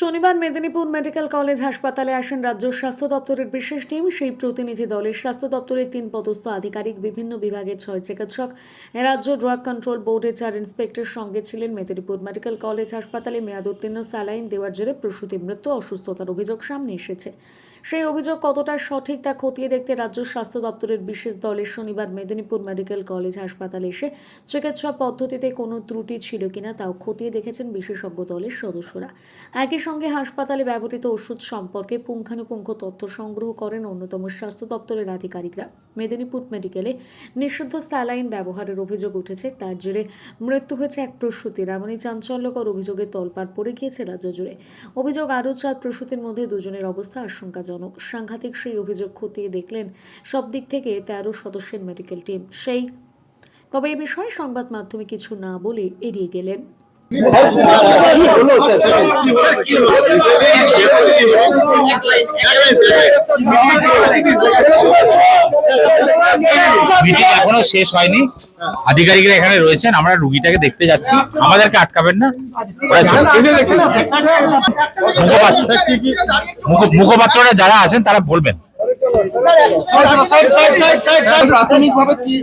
শনিবার Medinipur medical college হাসপাতালে আসেন রাজ্য স্বাস্থ্য দপ্তরের বিশেষ টিম। সেই প্রতিনিধি দলের স্বাস্থ্য দপ্তরের তিন পদস্থ আধিকারিক, বিভিন্ন বিভাগের ছয় চিকিৎসক। রাজ্য ড্রাগ কন্ট্রোল বোর্ডের চার ইন্সপেক্টর সঙ্গে ছিলেন মেদিনীপুর মেডিকেল কলেজ হাসপাতালে মেয়াদ উত্তীর্ণ স্যালাইন দেওয়ার জেরে প্রসূতি মৃত্যু অসুস্থতার অভিযোগ সামনে এসেছে। সেই অভিযোগ কতটা সঠিক তা খতিয়ে দেখতে রাজ্য স্বাস্থ্য দপ্তরের বিশেষ দলের শনিবার মেদিনীপুর মেডিকেল কলেজ হাসপাতালে এসে চিকিৎসা পদ্ধতিতে কোনো ত্রুটি ছিল কিনা তাও খতিয়ে দেখেছেন বিশেষজ্ঞ দলের সদস্যরা। একই সঙ্গে হাসপাতালে ব্যবহৃত ওষুধ সম্পর্কে পুঙ্খানুপুঙ্খ তথ্য সংগ্রহ করেন অন্যতম স্বাস্থ্য দপ্তরের আধিকারিকরা। মেদিনীপুর মেডিকেলে নিষিদ্ধ স্যালাইন ব্যবহারের অভিযোগ উঠেছে। তার জেরে মৃত্যু হয়েছে এক প্রসূতির। এমনই চাঞ্চল্যকর অভিযোগে তলপাড় পড়ে গিয়েছে রাজ্য জুড়ে। অভিযোগ আরও চার প্রসূতির মধ্যে দুজনের অবস্থা আশঙ্কাজনক। সাংঘাতিক সেই অভিযোগ খতিয়ে দেখলেন সব দিক থেকে তেরো সদস্যের মেডিকেল টিম। সেই তবে এ বিষয়ে সংবাদ মাধ্যমে কিছু না বলে এড়িয়ে গেলেন। মিটিং এখনও শেষ হয়নি। আধিকারিকরা এখানে রয়েছেন আমরা রুগীটাকে দেখতে যাচ্ছি। আমাদেরকে আটকাবেন না। মুখপাত্ররা যারা আছেন তারা বলবেন। প্রাথমিকভাবে কি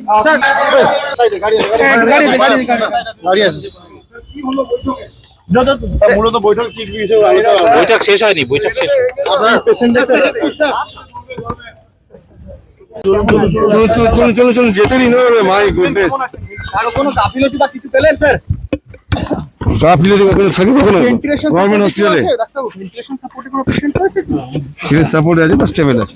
মূলত বৈঠক। কি কি বিষয়ে আলোচনা? বৈঠক শেষ হয়নি বৈঠক শেষ। চলুন চলুন চলুন। চলুন চলুন যেতে দিন মাই গুডনেস গাফিলতি কখনো থাকে কখনো? গভর্নমেন্ট হসপিটালে সাপোর্ট আছে বা স্টেবল আছে।